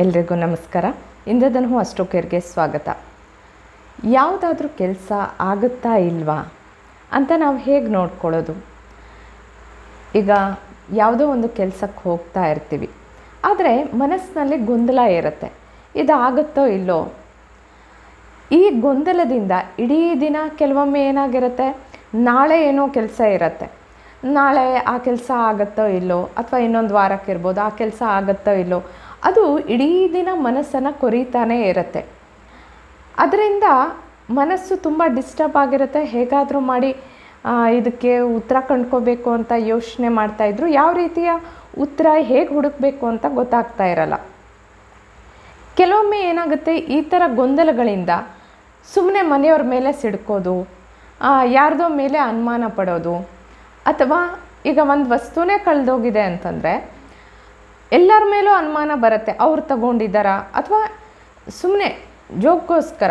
ಎಲ್ರಿಗೂ ನಮಸ್ಕಾರ. ಇಂದ್ರಧನು ಅಷ್ಟೋಕೇರ್ಗೆ ಸ್ವಾಗತ. ಯಾವುದಾದ್ರೂ ಕೆಲಸ ಆಗುತ್ತಾ ಇಲ್ವಾ ಅಂತ ನಾವು ಹೇಗೆ ನೋಡ್ಕೊಳ್ಳೋದು? ಈಗ ಯಾವುದೋ ಒಂದು ಕೆಲಸಕ್ಕೆ ಹೋಗ್ತಾ ಇರ್ತೀವಿ. ಆದರೆ ಮನಸ್ಸಿನಲ್ಲಿ ಗೊಂದಲ ಇರುತ್ತೆ. ಇದು ಆಗುತ್ತೋ ಇಲ್ಲೋ? ಈ ಗೊಂದಲದಿಂದ ಇಡೀ ದಿನ ಕೆಲವೊಮ್ಮೆ ಏನಾಗಿರುತ್ತೆ? ನಾಳೆ ಏನೋ ಕೆಲಸ ಇರುತ್ತೆ. ನಾಳೆ ಆ ಕೆಲಸ ಆಗುತ್ತೋ ಇಲ್ಲೋ? ಅಥವಾ ಇನ್ನೊಂದು ವಾರಕ್ಕೆ ಇರ್ಬೋದು, ಆ ಕೆಲಸ ಆಗುತ್ತೋ ಇಲ್ಲೋ? ಅದು ಇಡೀ ದಿನ ಮನಸ್ಸನ್ನು ಕೊರೀತಾನೇ ಇರುತ್ತೆ. ಅದರಿಂದ ಮನಸ್ಸು ತುಂಬ ಡಿಸ್ಟರ್ಬ್ ಆಗಿರುತ್ತೆ. ಹೇಗಾದರೂ ಮಾಡಿ ಇದಕ್ಕೆ ಉತ್ತರ ಕಂಡ್ಕೋಬೇಕು ಅಂತ ಯೋಚನೆ ಮಾಡ್ತಾಯಿದ್ರು ಯಾವ ರೀತಿಯ ಉತ್ತರ, ಹೇಗೆ ಹುಡುಕಬೇಕು ಅಂತ ಗೊತ್ತಾಗ್ತಾ ಇರಲ್ಲ. ಕೆಲವೊಮ್ಮೆ ಏನಾಗುತ್ತೆ, ಈ ಥರ ಗೊಂದಲಗಳಿಂದ ಸುಮ್ಮನೆ ಮನೆಯವ್ರ ಮೇಲೆ ಸಿಡ್ಕೋದು ಯಾರ್ದೋ ಮೇಲೆ ಅನುಮಾನ ಪಡೋದು, ಅಥವಾ ಈಗ ಒಂದು ವಸ್ತುನೇ ಕಳೆದೋಗಿದೆ ಅಂತಂದರೆ ಎಲ್ಲರ ಮೇಲೂ ಅನುಮಾನ ಬರುತ್ತೆ. ಅವ್ರು ತಗೊಂಡಿದ್ದಾರಾ? ಅಥವಾ ಸುಮ್ಮನೆ ಜೋಕ್ಗೋಸ್ಕರ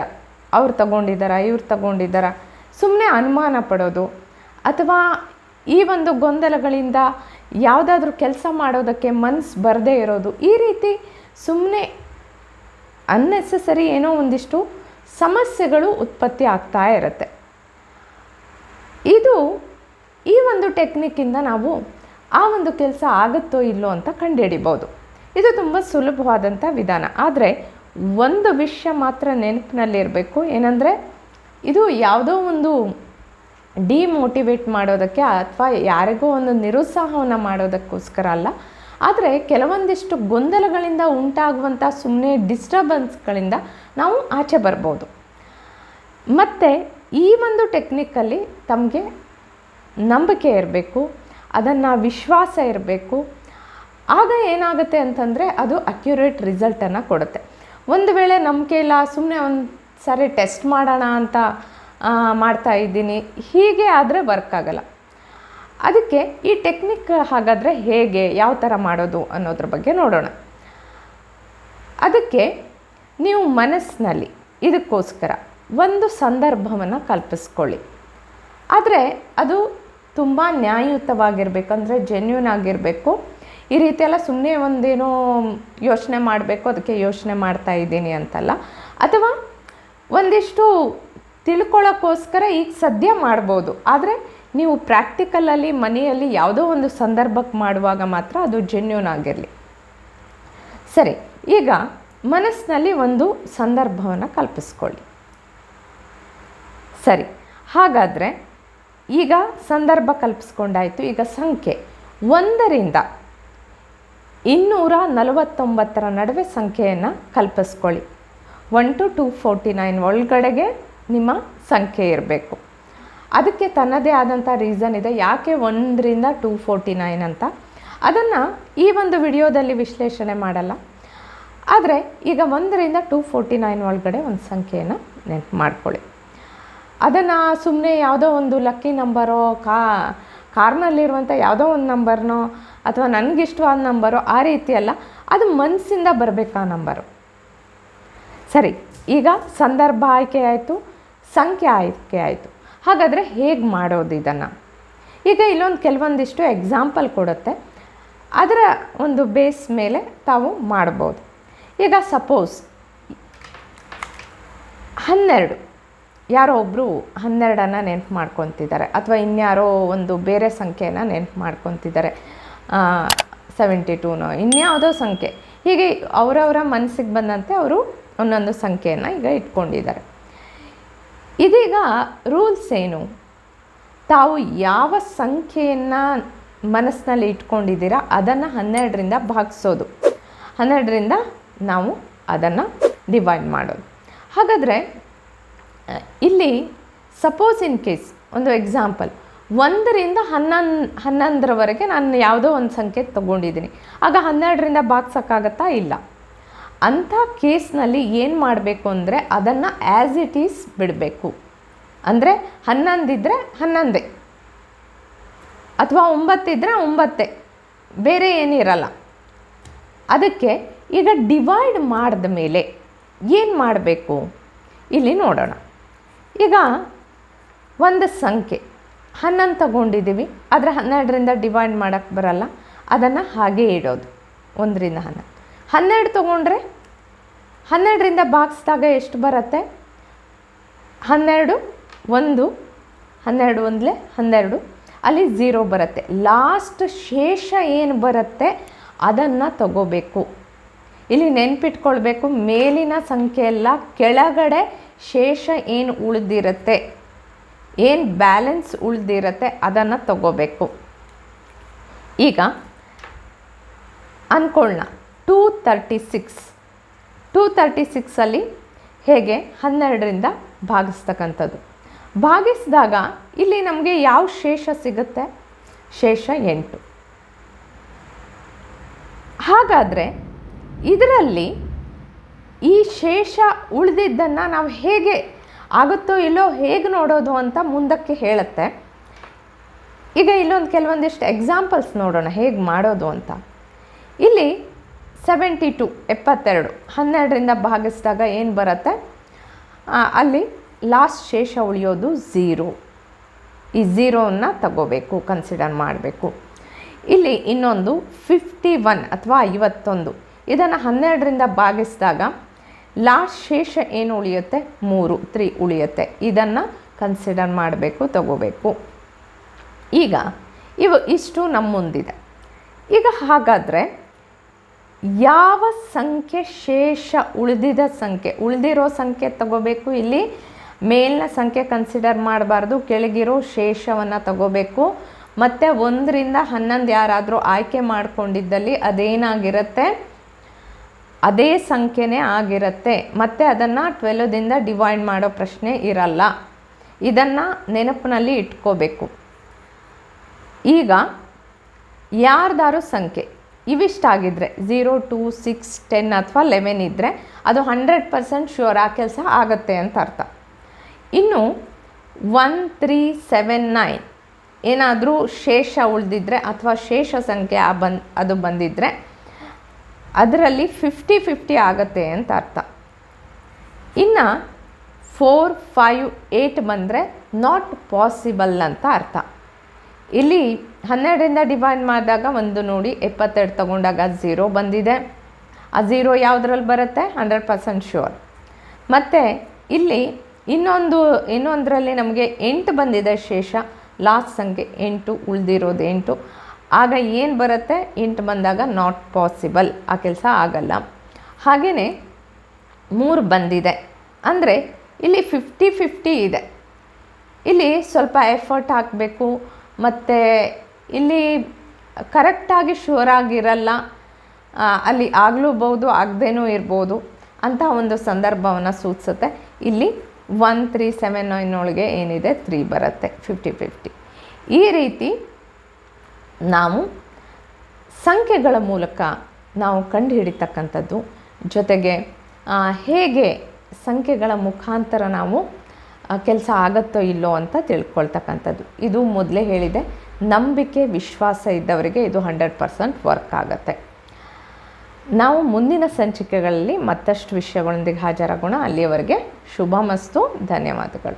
ಅವ್ರು ತಗೊಂಡಿದ್ದಾರಾ, ಇವ್ರು ತಗೊಂಡಿದ್ದಾರಾ? ಸುಮ್ಮನೆ ಅನುಮಾನ ಪಡೋದು. ಅಥವಾ ಈ ಒಂದು ಗೊಂದಲಗಳಿಂದ ಯಾವುದಾದ್ರೂ ಕೆಲಸ ಮಾಡೋದಕ್ಕೆ ಮನಸ್ಸು ಬರದೇ ಇರೋದು. ಈ ರೀತಿ ಸುಮ್ಮನೆ ಅನ್ನೆಸೆಸರಿ ಏನೋ ಒಂದಿಷ್ಟು ಸಮಸ್ಯೆಗಳು ಉತ್ಪತ್ತಿ ಆಗ್ತಾ ಇರುತ್ತೆ. ಇದು ಈ ಒಂದು ಟೆಕ್ನಿಕ್ಕಿಂದ ನಾವು ಆ ಒಂದು ಕೆಲಸ ಆಗುತ್ತೋ ಇಲ್ಲೋ ಅಂತ ಕಂಡುಹಿಡಿಬೋದು ಇದು ತುಂಬ ಸುಲಭವಾದಂಥ ವಿಧಾನ. ಆದರೆ ಒಂದು ವಿಷಯ ಮಾತ್ರ ನೆನಪಿನಲ್ಲಿರಬೇಕು. ಏನಂದರೆ ಇದು ಯಾವುದೋ ಒಂದು ಡಿಮೋಟಿವೇಟ್ ಮಾಡೋದಕ್ಕೆ ಅಥವಾ ಯಾರಿಗೋ ಒಂದು ನಿರುತ್ಸಾಹವನ್ನು ಮಾಡೋದಕ್ಕೋಸ್ಕರ ಅಲ್ಲ. ಆದರೆ ಕೆಲವೊಂದಿಷ್ಟು ಗೊಂದಲಗಳಿಂದ ಉಂಟಾಗುವಂಥ ಸುಮ್ಮನೆ ಡಿಸ್ಟರ್ಬೆನ್ಸ್ಗಳಿಂದ ನಾವು ಆಚೆ ಬರ್ಬೋದು. ಮತ್ತು ಈ ಒಂದು ಟೆಕ್ನಿಕ್ಕಲ್ಲಿ ತಮಗೆ ನಂಬಿಕೆ ಇರಬೇಕು. ಅದನ್ನು ವಿಶ್ವಾಸ ಇರಬೇಕು. ಆಗ ಏನಾಗುತ್ತೆ ಅಂತಂದರೆ ಅದು ಅಕ್ಯುರೇಟ್ ರಿಸಲ್ಟನ್ನು ಕೊಡುತ್ತೆ. ಒಂದು ವೇಳೆ ನಂಬಿಕೆ ಇಲ್ಲ ಸುಮ್ಮನೆ ಒಂದು ಸಾರಿ ಟೆಸ್ಟ್ ಮಾಡೋಣ ಅಂತ ಮಾಡ್ತಾ ಇದ್ದೀನಿ, ಹೀಗೆ ಆದರೆ ವರ್ಕ್ ಆಗಲ್ಲ. ಅದಕ್ಕೆ ಈ ಟೆಕ್ನಿಕ್ ಹಾಗಾದರೆ ಹೇಗೆ, ಯಾವ ಥರ ಮಾಡೋದು ಅನ್ನೋದ್ರ ಬಗ್ಗೆ ನೋಡೋಣ. ಅದಕ್ಕೆ ನೀವು ಮನಸ್ಸಿನಲ್ಲಿ ಇದಕ್ಕೋಸ್ಕರ ಒಂದು ಸಂದರ್ಭವನ್ನು ಕಲ್ಪಿಸ್ಕೊಳ್ಳಿ. ಆದರೆ ಅದು ತುಂಬ ನ್ಯಾಯಯುತವಾಗಿರಬೇಕು, ಅಂದರೆ ಜೆನ್ಯೂನ್ ಆಗಿರಬೇಕು. ಈ ರೀತಿ ಎಲ್ಲ ಸುಮ್ಮನೆ ಒಂದೇನೋ ಯೋಚನೆ ಮಾಡಬೇಕು, ಅದಕ್ಕೆ ಯೋಚನೆ ಮಾಡ್ತಾ ಇದ್ದೀನಿ ಅಂತಲ್ಲ. ಅಥವಾ ಒಂದಿಷ್ಟು ತಿಳ್ಕೊಳ್ಳೋಕ್ಕೋಸ್ಕರ ಈಗ ಸದ್ಯ ಮಾಡ್ಬೋದು. ಆದರೆ ನೀವು ಪ್ರಾಕ್ಟಿಕಲಲ್ಲಿ ಮನೆಯಲ್ಲಿ ಯಾವುದೋ ಒಂದು ಸಂದರ್ಭಕ್ಕೆ ಮಾಡುವಾಗ ಮಾತ್ರ ಅದು ಜೆನ್ಯೂನ್ ಆಗಿರಲಿ. ಸರಿ, ಈಗ ಮನಸ್ಸಿನಲ್ಲಿ ಒಂದು ಸಂದರ್ಭವನ್ನು ಕಲ್ಪಿಸ್ಕೊಳ್ಳಿ. ಸರಿ, ಹಾಗಾದರೆ ಈಗ ಸಂದರ್ಭ ಕಲ್ಪಿಸ್ಕೊಂಡಾಯಿತು. ಈಗ ಸಂಖ್ಯೆ ಒಂದರಿಂದ ಇನ್ನೂರ ನಲವತ್ತೊಂಬತ್ತರ ನಡುವೆ ಸಂಖ್ಯೆಯನ್ನು ಕಲ್ಪಿಸ್ಕೊಳ್ಳಿ. One to two forty nine ಒಳಗಡೆಗೆ ನಿಮ್ಮ ಸಂಖ್ಯೆ ಇರಬೇಕು. ಅದಕ್ಕೆ ತನ್ನದೇ ಆದಂಥ ರೀಸನ್ ಇದೆ. ಯಾಕೆ ಒಂದರಿಂದ ಟೂ ಫೋರ್ಟಿ ನೈನ್ ಅಂತ? ಅದನ್ನು ಈ ಒಂದು ವಿಡಿಯೋದಲ್ಲಿ ವಿಶ್ಲೇಷಣೆ ಮಾಡಲ್ಲ. ಆದರೆ ಈಗ ಒಂದರಿಂದ ಟೂ ಫೋರ್ಟಿ ನೈನ್ ಒಳಗಡೆ ಒಂದು ಸಂಖ್ಯೆಯನ್ನು ನೆನಪು ಮಾಡ್ಕೊಳ್ಳಿ. ಅದನ್ನು ಸುಮ್ಮನೆ ಯಾವುದೋ ಒಂದು ಲಕ್ಕಿ ನಂಬರೋ ಕಾ, ಕಾರ್ನಲ್ಲಿರುವಂಥ ಯಾವುದೋ ಒಂದು ನಂಬರ್ನೋ ಅಥವಾ ನನಗಿಷ್ಟವಾದ ನಂಬರೋ ಆ ರೀತಿ ಅಲ್ಲ. ಅದು ಮನಸ್ಸಿಂದ ಬರಬೇಕು ಆ ನಂಬರು. ಸರಿ, ಈಗ ಸಂದರ್ಭ ಆಯ್ಕೆ ಆಯಿತು, ಸಂಖ್ಯೆ ಆಯ್ಕೆ ಆಯಿತು. ಹಾಗಾದರೆ ಹೇಗೆ ಮಾಡೋದು ಇದನ್ನು? ಈಗ ಇಲ್ಲೊಂದು ಕೆಲವೊಂದಿಷ್ಟು ಎಕ್ಸಾಂಪಲ್ ಕೊಡುತ್ತೆ. ಅದರ ಒಂದು ಬೇಸ್ ಮೇಲೆ ತಾವು ಮಾಡ್ಬೋದು. ಈಗ ಸಪೋಸ್ ಹನ್ನೆರಡು. ಯಾರೋ ಒಬ್ಬರು ಹನ್ನೆರಡನ್ನು ನೆನಪು ಮಾಡ್ಕೊತಿದ್ದಾರೆ ಅಥವಾ ಇನ್ಯಾರೋ ಒಂದು ಬೇರೆ ಸಂಖ್ಯೆನ ನೆನಪು ಮಾಡ್ಕೊತಿದ್ದಾರೆ. ಸೆವೆಂಟಿ ಟೂನೋ ಇನ್ಯಾವುದೋ ಸಂಖ್ಯೆ. ಹೀಗೆ ಅವರವರ ಮನಸ್ಸಿಗೆ ಬಂದಂತೆ ಅವರು ಒಂದೊಂದು ಸಂಖ್ಯೆಯನ್ನು ಈಗ ಇಟ್ಕೊಂಡಿದ್ದಾರೆ. ಇದೀಗ ರೂಲ್ಸ್ ಏನು? ತಾವು ಯಾವ ಸಂಖ್ಯೆಯನ್ನು ಮನಸ್ಸಿನಲ್ಲಿ ಇಟ್ಕೊಂಡಿದ್ದೀರಾ ಅದನ್ನು ಹನ್ನೆರಡರಿಂದ ಭಾಗಿಸೋದು. ಹನ್ನೆರಡರಿಂದ ನಾವು ಅದನ್ನು ಡಿವೈಡ್ ಮಾಡೋದು. ಹಾಗಾದರೆ ಇಲ್ಲಿ ಸಪೋಸ್ ಇನ್ ಕೇಸ್ ಒಂದು ಎಕ್ಸಾಂಪಲ್ ಒಂದರಿಂದ ಹನ್ನೊಂದು, ಹನ್ನೊಂದರವರೆಗೆ ನಾನು ಯಾವುದೋ ಒಂದು ಸಂಖ್ಯೆ ತೊಗೊಂಡಿದ್ದೀನಿ. ಆಗ ಹನ್ನೆರಡರಿಂದ ಬಾಗ್ಸೋಕ್ಕಾಗತ್ತಾ ಇಲ್ಲ. ಅಂಥ ಕೇಸ್ನಲ್ಲಿ ಏನು ಮಾಡಬೇಕು ಅಂದರೆ ಅದನ್ನು ಆ್ಯಸ್ ಇಟ್ ಈಸ್ ಬಿಡಬೇಕು. ಅಂದರೆ ಹನ್ನೊಂದಿದ್ದರೆ ಹನ್ನೊಂದೇ. ಅಥವಾ ಒಂಬತ್ತಿದ್ದರೆ ಒಂಬತ್ತೇ. ಬೇರೆ ಏನಿರಲ್ಲ ಅದಕ್ಕೆ ಈಗ ಡಿವೈಡ್ ಮಾಡಿದ ಮೇಲೆ ಏನು ಮಾಡಬೇಕು? ಇಲ್ಲಿ ನೋಡೋಣ. ಈಗ ಒಂದು ಸಂಖ್ಯೆ, ಹನ್ನೊಂದು ತಗೊಂಡಿದ್ದೀವಿ. ಆದರೆ ಹನ್ನೆರಡರಿಂದ ಡಿವೈಡ್ ಮಾಡೋಕ್ಕೆ ಬರಲ್ಲ. ಅದನ್ನು ಹಾಗೆ ಇಡೋದು. ಒಂದರಿಂದ ಹನ್ನೊಂದು. ಹನ್ನೆರಡು ತೊಗೊಂಡ್ರೆ ಹನ್ನೆರಡರಿಂದ ಬಾಕ್ಸ್ದಾಗ ಎಷ್ಟು ಬರುತ್ತೆ? ಹನ್ನೆರಡು, ಒಂದು, ಹನ್ನೆರಡು ಒಂದಲೇ ಹನ್ನೆರಡು. ಅಲ್ಲಿ ಝೀರೋ ಬರುತ್ತೆ. ಲಾಸ್ಟ್ ಶೇಷ ಏನು ಬರುತ್ತೆ? ಅದನ್ನು ತಗೋಬೇಕು. ಇಲ್ಲಿ ನೆನ್ಪಿಟ್ಕೊಳ್ಬೇಕು. ಮೇಲಿನ ಸಂಖ್ಯೆ ಎಲ್ಲ ಕೆಳಗಡೆ ಶೇಷ ಏನು ಉಳಿದಿರುತ್ತೆ? ಏನು ಬ್ಯಾಲೆನ್ಸ್ ಉಳಿದಿರುತ್ತೆ ಅದನ್ನು ತಗೋಬೇಕು. ಈಗ ಅಂದ್ಕೊಳ್ಳೋಣ two thirty six two thirty ಸಿಕ್ಸಲ್ಲಿ ಹೇಗೆ ಹನ್ನೆರಡರಿಂದ ಭಾಗಿಸ್ತಕ್ಕಂಥದ್ದು. ಭಾಗಿಸಿದಾಗ ಇಲ್ಲಿ ನಮಗೆ ಯಾವ ಶೇಷ ಸಿಗುತ್ತೆ? ಶೇಷ ಎಂಟು. ಹಾಗಾದರೆ ಇದರಲ್ಲಿ ಈ ಶೇಷ ಉಳಿದಿದ್ದನ್ನು ನಾವು ಹೇಗೆ ಆಗುತ್ತೋ ಇಲ್ಲೋ ಹೇಗೆ ನೋಡೋದು ಅಂತ ಮುಂದಕ್ಕೆ ಹೇಳುತ್ತೆ. ಈಗ ಇಲ್ಲೊಂದು ಕೆಲವೊಂದಿಷ್ಟು ಎಕ್ಸಾಂಪಲ್ಸ್ ನೋಡೋಣ, ಹೇಗೆ ಮಾಡೋದು ಅಂತ. ಇಲ್ಲಿ ಸೆವೆಂಟಿ ಟು ಎಪ್ಪತ್ತೆರಡು, ಹನ್ನೆರಡರಿಂದ ಭಾಗಿಸಿದಾಗ ಏನು ಬರುತ್ತೆ? ಅಲ್ಲಿ ಲಾಸ್ಟ್ ಶೇಷ ಉಳಿಯೋದು ಝೀರೋ ಈ ಝೀರೋವನ್ನು ತಗೋಬೇಕು ಕನ್ಸಿಡರ್ ಮಾಡಬೇಕು. ಇಲ್ಲಿ ಇನ್ನೊಂದು ಫಿಫ್ಟಿ ಒನ್ ಅಥವಾ ಐವತ್ತೊಂದು. ಇದನ್ನು ಹನ್ನೆರಡರಿಂದ ಭಾಗಿಸಿದಾಗ ಲಾಸ್ಟ್ ಶೇಷ ಏನು ಉಳಿಯುತ್ತೆ? ಮೂರು ತ್ರೀ ಉಳಿಯುತ್ತೆ. ಇದನ್ನು ಕನ್ಸಿಡರ್ ಮಾಡಬೇಕು, ತಗೋಬೇಕು. ಈಗ ಇವು ಇಷ್ಟು ನಮ್ಮ ಮುಂದಿದೆ. ಈಗ ಹಾಗಾದರೆ ಯಾವ ಸಂಖ್ಯೆ ಶೇಷ ಉಳಿದಿದ ಸಂಖ್ಯೆ? ಉಳಿದಿರೋ ಸಂಖ್ಯೆ ತಗೋಬೇಕು ಇಲ್ಲಿ. ಮೇಲಿನ ಸಂಖ್ಯೆ ಕನ್ಸಿಡರ್ ಮಾಡಬಾರ್ದು. ಕೆಳಗಿರೋ ಶೇಷವನ್ನು ತಗೋಬೇಕು. ಮತ್ತು ಒಂದರಿಂದ ಹನ್ನೊಂದು ಯಾರಾದರೂ ಆಯ್ಕೆ ಮಾಡಿಕೊಂಡಿದ್ದಲ್ಲಿ ಅದೇನಾಗಿರುತ್ತೆ? ಅದೇ ಸಂಖ್ಯೆನೇ ಆಗಿರುತ್ತೆ. ಮತ್ತು ಅದನ್ನು ಟ್ವೆಲ್ವದಿಂದ ಡಿವೈಡ್ ಮಾಡೋ ಪ್ರಶ್ನೆ ಇರಲ್ಲ. ಇದನ್ನು ನೆನಪಿನಲ್ಲಿ ಇಟ್ಕೋಬೇಕು. ಈಗ ಯಾರ್ದಾರು ಸಂಖ್ಯೆ ಇವಿಷ್ಟಾಗಿದ್ದರೆ ಝೀರೋ ಟು ಸಿಕ್ಸ್ ಟೆನ್ ಅಥವಾ ಲೆವೆನ್ ಇದ್ದರೆ ಅದು ಹಂಡ್ರೆಡ್ ಪರ್ಸೆಂಟ್ ಶ್ಯೂರ್ ಆ ಕೆಲಸ ಆಗುತ್ತೆ ಅಂತ ಅರ್ಥ. ಇನ್ನು ಒನ್ ತ್ರೀ ಸೆವೆನ್ ನೈನ್ ಏನಾದರೂ ಶೇಷ ಉಳಿದಿದ್ರೆ ಅಥವಾ ಶೇಷ ಸಂಖ್ಯೆ ಆ ಬಂದ್ ಅದು ಬಂದಿದ್ದರೆ ಅದರಲ್ಲಿ ಫಿಫ್ಟಿ ಫಿಫ್ಟಿ ಆಗುತ್ತೆ ಅಂತ ಅರ್ಥ. ಇನ್ನು ಫೋರ್ ಫೈವ್ ಏಯ್ಟ್ ಬಂದರೆ ನಾಟ್ ಪಾಸಿಬಲ್ ಅಂತ ಅರ್ಥ. ಇಲ್ಲಿ ಹನ್ನೆರಡರಿಂದ ಡಿವೈಡ್ ಮಾಡಿದಾಗ ಒಂದು ನೋಡಿ ಎಪ್ಪತ್ತೆರಡು ತಗೊಂಡಾಗ ಝೀರೋ ಬಂದಿದೆ. ಆ ಝೀರೋ ಯಾವುದ್ರಲ್ಲಿ ಬರುತ್ತೆ? ಹಂಡ್ರೆಡ್ ಪರ್ಸೆಂಟ್ ಶ್ಯೂರ್ ಮತ್ತು ಇಲ್ಲಿ ಇನ್ನೊಂದು, ಇನ್ನೊಂದರಲ್ಲಿ ನಮಗೆ ಎಂಟು ಬಂದಿದೆ ಶೇಷ. ಲಾಸ್ಟ್ ಸಂಖ್ಯೆ ಎಂಟು, ಉಳಿದಿರೋದು ಎಂಟು. ಆಗ ಏನು ಬರುತ್ತೆ? ಇಂಟ್ ಬಂದಾಗ ನಾಟ್ ಪಾಸಿಬಲ್ ಆ ಕೆಲಸ ಆಗಲ್ಲ. ಹಾಗೆಯೇ ಮೂರು ಬಂದಿದೆ. ಅಂದರೆ ಇಲ್ಲಿ ಫಿಫ್ಟಿ ಫಿಫ್ಟಿ ಇದೆ. ಇಲ್ಲಿ ಸ್ವಲ್ಪ ಎಫರ್ಟ್ ಹಾಕಬೇಕು. ಮತ್ತು ಇಲ್ಲಿ ಕರೆಕ್ಟಾಗಿ ಶ್ಯೂರ್ ಆಗಿರಲ್ಲ. ಅಲ್ಲಿ ಆಗಲೂಬಹುದು ಆಗದೇನೂ ಇರ್ಬೋದು ಅಂತ ಒಂದು ಸಂದರ್ಭವನ್ನು ಸೂಚಿಸುತ್ತೆ. ಇಲ್ಲಿ ಒನ್ ತ್ರೀ ಸೆವೆನ್ ನೈನ್ ಒಳಗೆ ಏನಿದೆ? ತ್ರೀ ಬರುತ್ತೆ. ಫಿಫ್ಟಿ ಫಿಫ್ಟಿ ಈ ರೀತಿ ನಾವು ಸಂಖ್ಯೆಗಳ ಮೂಲಕ ನಾವು ಕಂಡುಹಿಡಿತಕ್ಕಂಥದ್ದು. ಜೊತೆಗೆ ಹೇಗೆ ಸಂಖ್ಯೆಗಳ ಮುಖಾಂತರ ನಾವು ಕೆಲಸ ಆಗುತ್ತೋ ಇಲ್ಲೋ ಅಂತ ತಿಳ್ಕೊಳ್ತಕ್ಕಂಥದ್ದು. ಇದು ಮೊದಲೇ ಹೇಳಿದೆ. ನಂಬಿಕೆ, ವಿಶ್ವಾಸ ಇದ್ದವರಿಗೆ ಇದು ಹಂಡ್ರೆಡ್ ಪರ್ಸೆಂಟ್ ವರ್ಕ್ ಆಗುತ್ತೆ. ನಾವು ಮುಂದಿನ ಸಂಚಿಕೆಗಳಲ್ಲಿ ಮತ್ತಷ್ಟು ವಿಷಯಗಳೊಂದಿಗೆ ಹಾಜರಾಗೋಣ. ಅಲ್ಲಿಯವರೆಗೆ ಶುಭ ಮಸ್ತು ಧನ್ಯವಾದಗಳು.